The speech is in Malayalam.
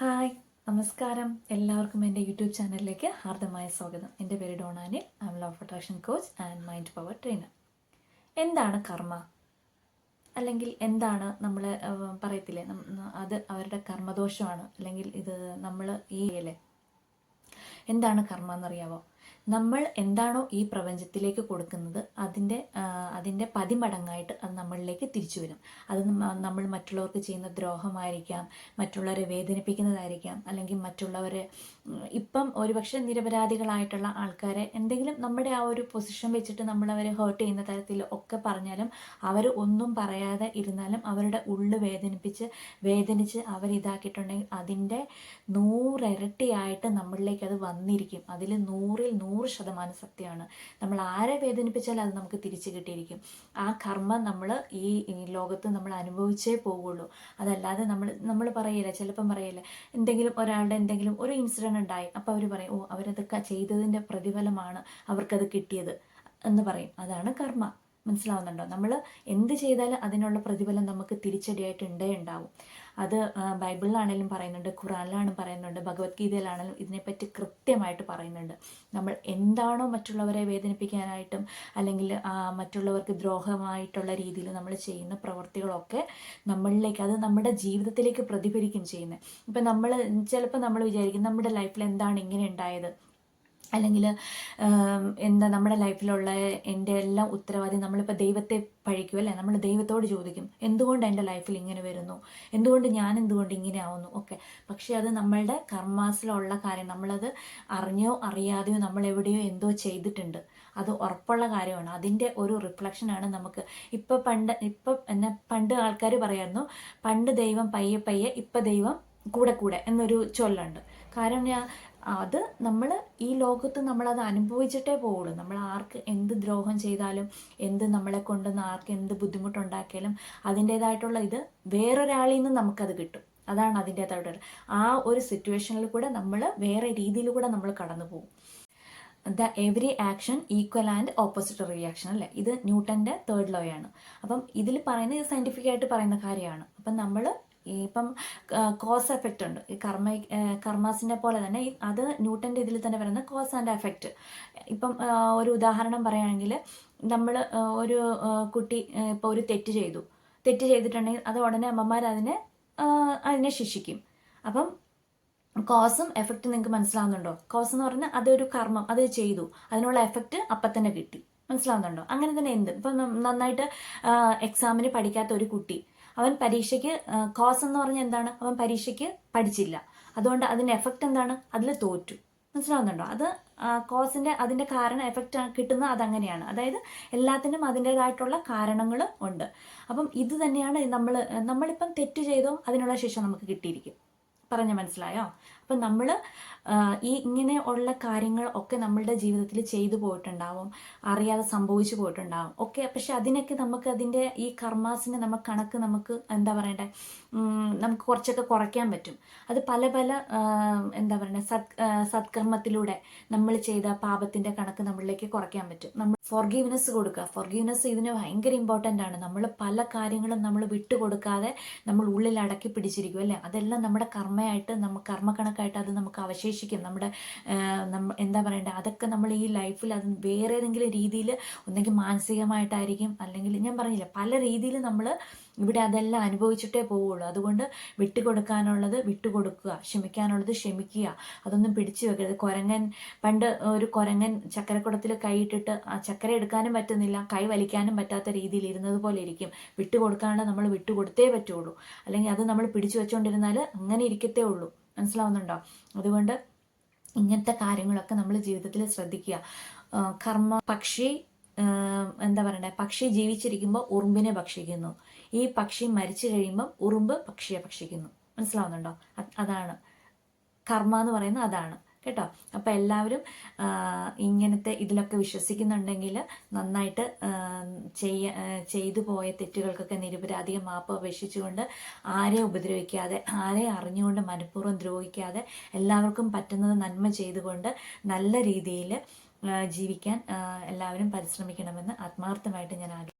ഹായ് നമസ്കാരം. എല്ലാവർക്കും എന്റെ യൂട്യൂബ് ചാനലിലേക്ക് ഹാർദമായ സ്വാഗതം. എന്റെ പേര് ഡോണാനിൽ I am law of attraction coach and mind power trainer എന്താണ് കർമ്മ? അല്ലെങ്കിൽ എന്താണ് നമ്മൾ പറയത്തില്ലേ? അത് അവരുടെ കർമ്മദോഷമാണ്. അല്ലെങ്കിൽ ഇത് നമ്മൾ ഈ അല്ലേ? എന്താണ് കർമ്മ എന്നറിയാവോ? നമ്മൾ എന്താണോ ഈ പ്രപഞ്ചത്തിലേക്ക് കൊടുക്കുന്നത് അതിന്റെ അതിന്റെ പതിമടങ്ങായിട്ട് അത് നമ്മളിലേക്ക് തിരിച്ചു വരും. അത് നമ്മൾ മറ്റുള്ളവർക്ക് ചെയ്യുന്ന ദ്രോഹമായിരിക്കാം മറ്റുള്ളവരെ വേദനിപ്പിക്കുന്നതായിരിക്കാം അല്ലെങ്കിൽ മറ്റുള്ളവരെ ഇപ്പം ഒരുപക്ഷെ നിരപരാധികളായിട്ടുള്ള ആൾക്കാരെ എന്തെങ്കിലും നമ്മുടെ ആ ഒരു പൊസിഷൻ വെച്ചിട്ട് നമ്മൾ അവരെ ഹേർട്ട് ചെയ്യുന്ന തരത്തിൽ ഒക്കെ പറഞ്ഞാലും അവർ ഒന്നും പറയാതെ ഇരുന്നാലും അവരുടെ ഉള്ളു വേദനിപ്പിച്ച് വേദനിച്ച് അവരിതാക്കിയിട്ടുണ്ടെങ്കിൽ അതിന്റെ നൂറിരട്ടിയായിട്ട് നമ്മളിലേക്ക് അത് വന്നിരിക്കും. അതിൽ നൂറിൽ നൂറ് ശതമാനം സത്യമാണ്. നമ്മൾ ആരെ വേദനിപ്പിച്ചാലും അത് നമുക്ക് തിരിച്ചു കിട്ടിയിരിക്കും. ആ കർമ്മം നമ്മൾ ഈ ലോകത്ത് നമ്മൾ അനുഭവിച്ചേ പോവുള്ളൂ അതല്ലാതെ നമ്മൾ നമ്മൾ പറയില്ല ചിലപ്പം പറയില്ല എന്തെങ്കിലും ഒരാളുടെ എന്തെങ്കിലും ഒരു ഇൻസിഡന്റ് ഉണ്ടായി അപ്പോൾ അവർ പറയും ഓ അവരതൊക്കെ ചെയ്തതിന്റെ പ്രതിഫലമാണ് അവർക്കത് കിട്ടിയത് എന്ന് പറയും. അതാണ് കർമ്മ. മനസ്സിലാവുന്നുണ്ടോ? നമ്മൾ എന്ത് ചെയ്താലും അതിനുള്ള പ്രതിഫലം നമുക്ക് തിരിച്ചടിയായിട്ട് ഉണ്ടേ ഉണ്ടാവും. അത് ബൈബിളിലാണേലും പറയുന്നുണ്ട് ഖുറാനിലാണ് പറയുന്നുണ്ട് ഭഗവത്ഗീതയിലാണെങ്കിലും ഇതിനെപ്പറ്റി കൃത്യമായിട്ട് പറയുന്നുണ്ട്. നമ്മൾ എന്താണോ മറ്റുള്ളവരെ വേദനിപ്പിക്കാനായിട്ടും അല്ലെങ്കിൽ മറ്റുള്ളവർക്ക് ദ്രോഹമായിട്ടുള്ള രീതിയിൽ നമ്മൾ ചെയ്യുന്ന പ്രവൃത്തികളൊക്കെ നമ്മളിലേക്ക് അത് നമ്മുടെ ജീവിതത്തിലേക്ക് പ്രതിഫലിക്കും ചെയ്യുന്നത്. ഇപ്പം നമ്മൾ ചിലപ്പോൾ നമ്മൾ വിചാരിക്കും നമ്മുടെ ലൈഫിൽ എന്താണ് ഇങ്ങനെ ഉണ്ടായത്? അല്ലെങ്കിൽ എന്താ നമ്മുടെ ലൈഫിലുള്ള എന്റെ എല്ലാ ഉത്തരവാദി നമ്മളിപ്പോൾ ദൈവത്തെ പഴിക്കും അല്ലേ? നമ്മൾ ദൈവത്തോട് ചോദിക്കും എന്തുകൊണ്ട് എന്റെ ലൈഫിൽ ഇങ്ങനെ വരുന്നു? എന്തുകൊണ്ട് ഞാൻ എന്തുകൊണ്ട് ഇങ്ങനെ ആവുന്നു? ഓക്കെ പക്ഷേ അത് നമ്മളുടെ കർമാസിലുള്ള കാര്യം നമ്മളത് അറിഞ്ഞോ അറിയാതെയോ നമ്മൾ എവിടെയോ എന്തോ ചെയ്തിട്ടുണ്ട്. അത് ഉറപ്പുള്ള കാര്യമാണ്. അതിന്റെ ഒരു റിഫ്ലക്ഷനാണ് നമുക്ക്. ഇപ്പോൾ പണ്ട് ഇപ്പം എന്നെ പണ്ട് ആൾക്കാർ പറയായിരുന്നു പണ്ട് ദൈവം പയ്യെ പയ്യെ ഇപ്പം ദൈവം കൂടെ കൂടെ എന്നൊരു ചൊല്ലുണ്ട്. കാരണം ഞാൻ അത് നമ്മൾ ഈ ലോകത്ത് നമ്മളത് അനുഭവിച്ചിട്ടേ പോവുള്ളൂ. നമ്മൾ ആർക്ക് എന്ത് ദ്രോഹം ചെയ്താലും എന്ത് നമ്മളെ കൊണ്ടുവന്ന് ആർക്ക് എന്ത് ബുദ്ധിമുട്ടുണ്ടാക്കിയാലും അതിന്റേതായിട്ടുള്ള ഇത് വേറൊരാളിൽ നിന്ന് നമുക്കത് കിട്ടും. അതാണ് അതിന്റേതായിട്ടുള്ള ആ ഒരു സിറ്റുവേഷനിൽ കൂടെ നമ്മൾ വേറെ രീതിയിൽ കൂടെ നമ്മൾ കടന്നു പോകും. The every action equal and opposite reaction അല്ലേ? ഇത് ന്യൂട്ടന്റെ തേർഡ് ലോ ആണ് അപ്പം ഇതിൽ പറയുന്നത് ഇത് സയന്റിഫിക് ആയിട്ട് പറയുന്ന കാര്യമാണ്. അപ്പം നമ്മൾ ഇപ്പം കോസ് എഫക്റ്റ് ഉണ്ട്. ഈ കർമ്മ കർമാസിനെ പോലെ തന്നെ അത് ന്യൂട്ടന്റെ ഇതിൽ തന്നെ പറയുന്ന കോസ് ആൻഡ് എഫക്റ്റ് ഇപ്പം ഒരു ഉദാഹരണം പറയുകയാണെങ്കിൽ നമ്മൾ ഒരു കുട്ടി ഇപ്പോൾ ഒരു തെറ്റ് ചെയ്തു. തെറ്റ് ചെയ്തിട്ടുണ്ടെങ്കിൽ അത് ഉടനെ അമ്മമാർ അതിനെ അതിനെ ശിക്ഷിക്കും. അപ്പം കോസും എഫക്റ്റ് നിങ്ങൾക്ക് മനസ്സിലാവുന്നുണ്ടോ? കോസ് എന്ന് പറഞ്ഞാൽ അതൊരു കർമ്മം അത് ചെയ്തു. അതിനുള്ള എഫക്റ്റ് അപ്പം തന്നെ കിട്ടി. മനസ്സിലാവുന്നുണ്ടോ? അങ്ങനെ തന്നെ എന്ത്? ഇപ്പം നന്നായിട്ട് എക്സാമിന് പഠിക്കാത്ത ഒരു കുട്ടി അവൻ പരീക്ഷയ്ക്ക് കോസ് എന്ന് പറഞ്ഞാൽ എന്താണ്? അവൻ പരീക്ഷയ്ക്ക് പഠിച്ചില്ല. അതുകൊണ്ട് അതിന്റെ എഫക്റ്റ് എന്താണ്? അതിൽ തോറ്റു. മനസ്സിലാവുന്നുണ്ടോ? അത് കോസിന്റെ അതിന്റെ കാരണം എഫക്റ്റ് കിട്ടുന്നത് അതങ്ങനെയാണ്. അതായത് എല്ലാത്തിനും അതിന്റേതായിട്ടുള്ള കാരണങ്ങൾ ഉണ്ട്. അപ്പം ഇത് തന്നെയാണ് നമ്മൾ നമ്മളിപ്പം തെറ്റ് ചെയ്തോ അതിനുള്ള ശിക്ഷ നമുക്ക് കിട്ടിയിരിക്കും. പറഞ്ഞ മനസ്സിലായോ? അപ്പം നമ്മൾ ഈ ഇങ്ങനെ ഉള്ള കാര്യങ്ങൾ ഒക്കെ നമ്മളുടെ ജീവിതത്തിൽ ചെയ്തു പോയിട്ടുണ്ടാവും അറിയാതെ സംഭവിച്ചു പോയിട്ടുണ്ടാവും ഒക്കെ. പക്ഷെ അതിനൊക്കെ നമുക്ക് അതിന്റെ ഈ കർമാസിനെ നമുക്ക് കണക്ക് നമുക്ക് എന്താ പറയണ്ടേ? നമുക്ക് കുറച്ചൊക്കെ കുറയ്ക്കാൻ പറ്റും. അത് പല പല എന്താ പറയണ? സത് സത്കർമ്മത്തിലൂടെ നമ്മൾ ചെയ്ത പാപത്തിന്റെ കണക്ക് നമ്മളിലേക്ക് കുറയ്ക്കാൻ പറ്റും. നമ്മൾ ഫോർഗീവ്നെസ് കൊടുക്കുക. ഫോർഗീവ്നെസ് ഇതിന് ഭയങ്കര ഇമ്പോർട്ടന്റ് ആണ്. നമ്മൾ പല കാര്യങ്ങളും നമ്മൾ വിട്ടുകൊടുക്കാതെ നമ്മൾ ഉള്ളിൽ അടക്കി പിടിച്ചിരിക്കും അല്ലേ? അതെല്ലാം നമ്മുടെ കർമ്മയായിട്ട് നമുക്ക് കർമ്മക്കണക്കായിട്ട് അത് നമുക്ക് അവശേഷിക്കും. നമ്മുടെ നമ്മ എന്താ പറയണ്ടേ അതൊക്കെ നമ്മൾ ഈ ലൈഫിൽ അത് വേറെ ഏതെങ്കിലും രീതിയിൽ ഒന്നെങ്കിൽ മാനസികമായിട്ടായിരിക്കും. അല്ലെങ്കിൽ ഞാൻ പറഞ്ഞില്ല പല രീതിയിൽ നമ്മൾ ഇവിടെ അതെല്ലാം അനുഭവിച്ചിട്ടേ പോവുള്ളൂ. അതുകൊണ്ട് വിട്ടുകൊടുക്കാനുള്ളത് വിട്ടുകൊടുക്കുക ക്ഷമിക്കാനുള്ളത് ക്ഷമിക്കുക. അതൊന്നും പിടിച്ചു വെക്കരുത്. കുരങ്ങൻ പണ്ട് ഒരു കുരങ്ങൻ ചക്കരക്കുടത്തിൽ കൈയിട്ടിട്ട് ആ ചക്കര എടുക്കാനും പറ്റുന്നില്ല കൈ വലിക്കാനും പറ്റാത്ത രീതിയിൽ ഇരുന്നത് പോലെ ഇരിക്കും. വിട്ടുകൊടുക്കാനുള്ള നമ്മൾ വിട്ടുകൊടുത്തേ പറ്റുള്ളൂ. അല്ലെങ്കിൽ അത് നമ്മൾ പിടിച്ചു വെച്ചുകൊണ്ടിരുന്നാൽ അങ്ങനെ ഇരിക്കത്തേ ഉള്ളൂ. മനസ്സിലാവുന്നുണ്ടോ? അതുകൊണ്ട് ഇങ്ങനത്തെ കാര്യങ്ങളൊക്കെ നമ്മൾ ജീവിതത്തിൽ ശ്രദ്ധിക്കുക. കർമ്മ പക്ഷി എന്താ പറയണ്ടേ? പക്ഷി ജീവിച്ചിരിക്കുമ്പോൾ ഉറുമ്പിനെ ഭക്ഷിക്കുന്നു. ഈ പക്ഷി മരിച്ചു കഴിയുമ്പോൾ ഉറുമ്പ് പക്ഷിയെ ഭക്ഷിക്കുന്നു. മനസ്സിലാവുന്നുണ്ടോ? അതാണ്. കർമ്മ എന്ന് പറയുന്നത് അതാണ്. കേട്ടോ? അപ്പം എല്ലാവരും ഇങ്ങനത്തെ ഇതിലൊക്കെ വിശ്വസിക്കുന്നുണ്ടെങ്കിൽ നന്നായിട്ട് ചെയ്യ ചെയ്തു പോയ തെറ്റുകൾക്കൊക്കെ നിരപരാധികം മാപ്പ് അപേക്ഷിച്ചുകൊണ്ട് ആരെ ഉപദ്രവിക്കാതെ ആരെ അറിഞ്ഞുകൊണ്ട് മനഃപൂർവം ദ്രോഹിക്കാതെ എല്ലാവർക്കും പറ്റുന്നത് നന്മ ചെയ്തുകൊണ്ട് നല്ല രീതിയിൽ ജീവിക്കാൻ എല്ലാവരും പരിശ്രമിക്കണമെന്ന് ആത്മാർത്ഥമായിട്ട് ഞാൻ ആഗ്രഹിക്കുന്നു.